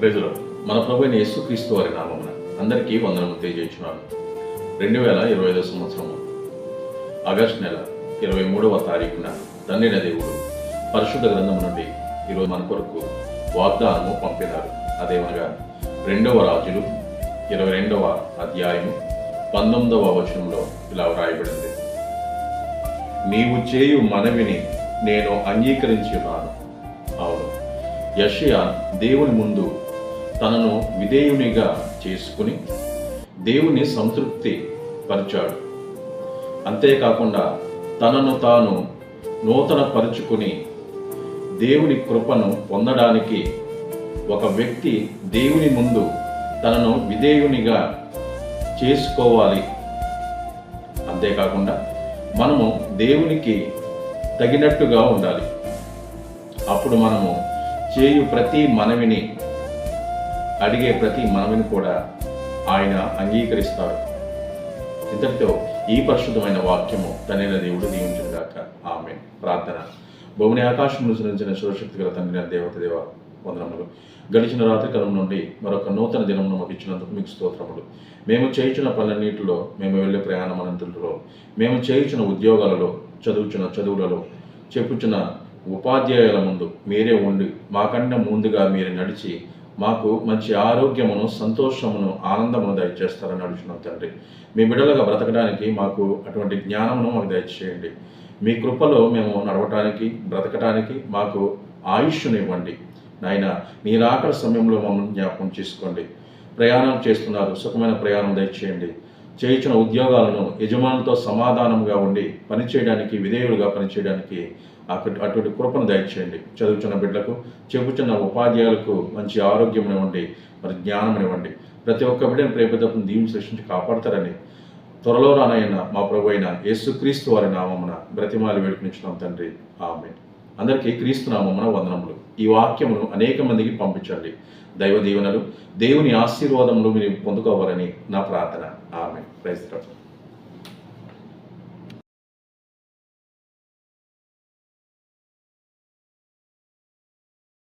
ప్రజలు మన ప్రభు అయిన యేసుక్రీస్తు వారి నామమున అందరికీ వందనము తెలియజేస్తున్నాను రెండు వేల ఇరవై ఐదో సంవత్సరము ఆగస్టు నెల ఇరవై మూడవ తారీఖున తండ్రిన దేవుడు పరిశుద్ధ గ్రంథం నుండి ఈరోజు మన కొరకు వాగ్దానము పంపినారు. అదేమనగా రెండవ రాజులు ఇరవై రెండవ అధ్యాయము పంతొమ్మిదవ వచనంలో ఇలా వ్రాయబడింది. నీవు చేయు మనవిని నేను అంగీకరించి ఉన్నాను అవును యషయా దేవుని ముందు తనను విధేయునిగా చేసుకుని దేవుని సంతృప్తి పరిచాడు. అంతేకాకుండా తనను తాను నూతన పరుచుకుని దేవుని కృపను పొందడానికి ఒక వ్యక్తి దేవుని ముందు తనను విధేయునిగా చేసుకోవాలి. అంతేకాకుండా మనము దేవునికి తగినట్టుగా ఉండాలి. అప్పుడు మనము చేయు ప్రతి మనవిని అడిగే ప్రతి మనవిని కూడా ఆయన అంగీకరిస్తారు. ఇంతటితో ఈ పరిశుద్ధమైన వాక్యము తనైన దేవుడు దీవించుగాక ఆమె ప్రార్థన. భూమిని ఆకాశం సృజించిన శివశక్తి గల తండ్రి దేవత దేవ వందనములు. గడిచిన రాత్రి కాలం నుండి మరొక నూతన దినమును మాకు ఇచ్చినందుకు మీకు స్తోత్రములు. మేము చేయించిన పనులన్నింటిలో మేము వెళ్ళే ప్రయాణం అనంతరంలో మేము చేయించిన ఉద్యోగాలలో చదువుచున్న చదువులలో చెప్పుచున్న ఉపాధ్యాయుల ముందు మీరే ఉండి మాకన్నా ముందుగా మీరు నడిచి మాకు మంచి ఆరోగ్యమును సంతోషమును ఆనందమును దయచేస్తారని అడుగుతున్నాం తండ్రి. మీ బిడ్డలుగా బ్రతకడానికి మాకు అటువంటి జ్ఞానమును మాకు దయచేయండి. మీ కృపలో మేము నడవటానికి బ్రతకటానికి మాకు ఆయుష్ను ఇవ్వండి. నాయన మీరు రాకడ సమయంలో మమ్మల్ని జ్ఞాపకం చేసుకోండి. ప్రయాణం చేస్తున్నారు సుఖమైన ప్రయాణం దయచేయండి. చేయించిన ఉద్యోగాలను యజమానులతో సమాధానంగా ఉండి పనిచేయడానికి విధేయులుగా పనిచేయడానికి అటువంటి కృపను దయచేయండి. చదువుతున్న బిడ్డలకు చెబుతున్న ఉపాధ్యాయులకు మంచి ఆరోగ్యం ఇవ్వండి మరి జ్ఞానం ఇవ్వండి. ప్రతి ఒక్క బిడ్డను ప్రేపదప్పును దీవుని సృష్టించి కాపాడతారని త్వరలో రానయ్యన్న మా ప్రభు అయిన యేసుక్రీస్తు వారి నామమున బ్రతిమాలి వేడుకునిచ్చున్నాం తండ్రి. ఆమె అందరికీ క్రీస్తు నామమున వందనములు. ఈ వాక్యమును అనేక మందికి పంపించండి. దైవ దీవెనలు దేవుని ఆశీర్వాదములు మీరు పొందుకోవాలని నా ప్రార్థన. ఆమె క్రైస్తవం